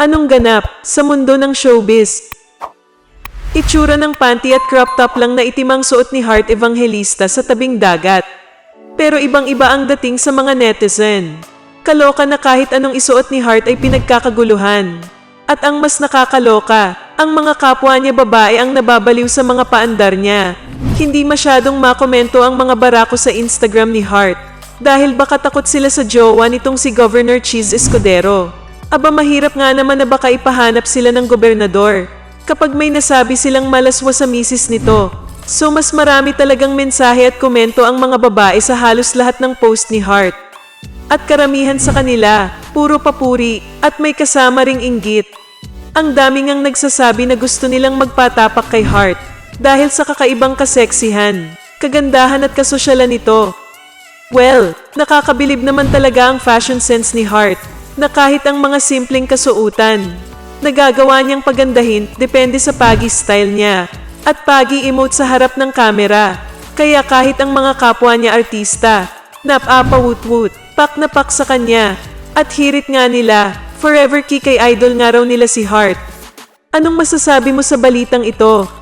Anong ganap sa mundo ng showbiz? Itsura ng panty at crop top lang na itimang suot ni Heart Evangelista sa tabing dagat. Pero ibang-iba ang dating sa mga netizen. Kaloka na kahit anong isuot ni Heart ay pinagkakaguluhan. At ang mas nakakaloka, ang mga kapwa niya babae ang nababaliw sa mga paandar niya. Hindi masyadong makomento ang mga barako sa Instagram ni Heart dahil baka takot sila sa jowa nitong si Governor Cheese Escudero. Aba mahirap nga naman na baka ipahanap sila ng gobernador kapag may nasabi silang malaswa sa misis nito. So mas marami talagang mensahe at komento ang mga babae sa halos lahat ng post ni Hart. At karamihan sa kanila, puro papuri at may kasama ring inggit. Ang dami ngang nagsasabi na gusto nilang magpatapak kay Hart dahil sa kakaibang kaseksihan, kagandahan at kasosyalan nito. Well, nakakabilib naman talaga ang fashion sense ni Hart na kahit ang mga simpleng kasuutan, nagagawa niyang pagandahin depende sa pagi style niya at pagi emote sa harap ng kamera. Kaya kahit ang mga kapwa niya artista, napapawut-wut, pak na pak sa kanya, at hirit nga nila, forever key kay idol nga raw nila si Hart. Anong masasabi mo sa balitang ito?